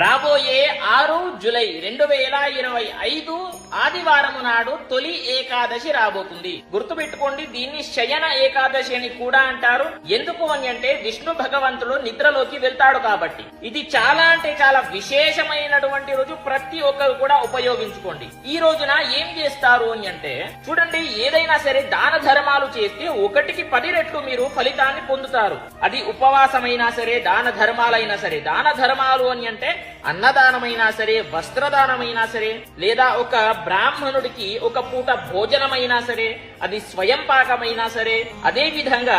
రాబోయే ఆరు జూలై రెండు వేల ఇరవై ఐదు ఆదివారం నాడు తొలి ఏకాదశి రాబోతుంది. గుర్తుపెట్టుకోండి దీన్ని శయన ఏకాదశి అని కూడా అంటారు. ఎందుకు అని అంటే విష్ణు భగవంతుడు నిద్రలోకి వెళ్తాడు కాబట్టి. ఇది చాలా అంటే చాలా విశేషమైనటువంటి రోజు ప్రతి ఒక్కరు కూడా ఉపయోగించుకోండి. ఈ రోజున ఏం చేస్తారు అని అంటే చూడండి ఏదైనా సరే దాన ధర్మాలు చేస్తే ఒకటికి పది రెట్లు మీరు ఫలితాన్ని పొందుతారు. అది ఉపవాసమైనా సరే దాన ధర్మాలైనా సరే దాన ధర్మాలు అని అంటే అన్నదానమైనా సరే వస్త్రదానమైనా సరే లేదా ఒక బ్రాహ్మణుడికి ఒక పూట భోజనమైనా సరే అది స్వయం పాకమైనా సరే అదే విధంగా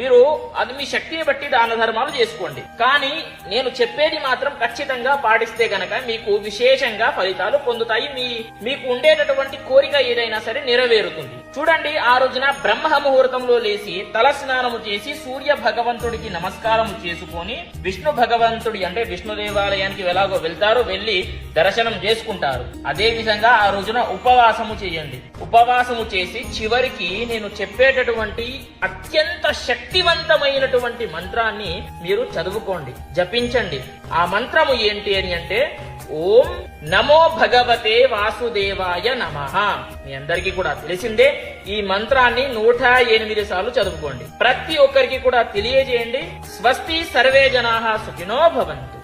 మీరు అది మీ శక్తిని బట్టి దాన ధర్మాలు చేసుకోండి. కానీ నేను చెప్పేది మాత్రం ఖచ్చితంగా పాటిస్తే గనక మీకు విశేషంగా ఫలితాలు పొందుతాయి. మీ మీకు ఉండేటటువంటి కోరిక ఏదైనా సరే నెరవేరుతుంది. చూడండి ఆ రోజున బ్రహ్మ ముహూర్తంలో లేచి తల స్నానము చేసి సూర్య భగవంతుడికి నమస్కారం చేసుకొని విష్ణు భగవంతుడి అంటే విష్ణు దేవాలయానికి ఎలాగో వెళ్తారో వెళ్ళి దర్శనం చేసుకుంటారు. అదే విధంగా ఆ రోజున ఉపవాసము చేయండి. ఉపవాసము చేసి చివరి చివరికి నేను చెప్పేటటువంటి అత్యంత శక్తివంతమైనటువంటి మంత్రాన్ని మీరు చదువుకోండి జపించండి. ఆ మంత్రము ఏంటి అని అంటే ఓం నమో భగవతే వాసుదేవాయ నమః. మీ అందరికీ కూడా తెలిసిందే ఈ మంత్రాన్ని నూట ఎనిమిది సార్లు చదువుకోండి. ప్రతి ఒక్కరికి కూడా తెలియజేయండి. స్వస్తి సర్వే జనా సుఖినో భవంతు.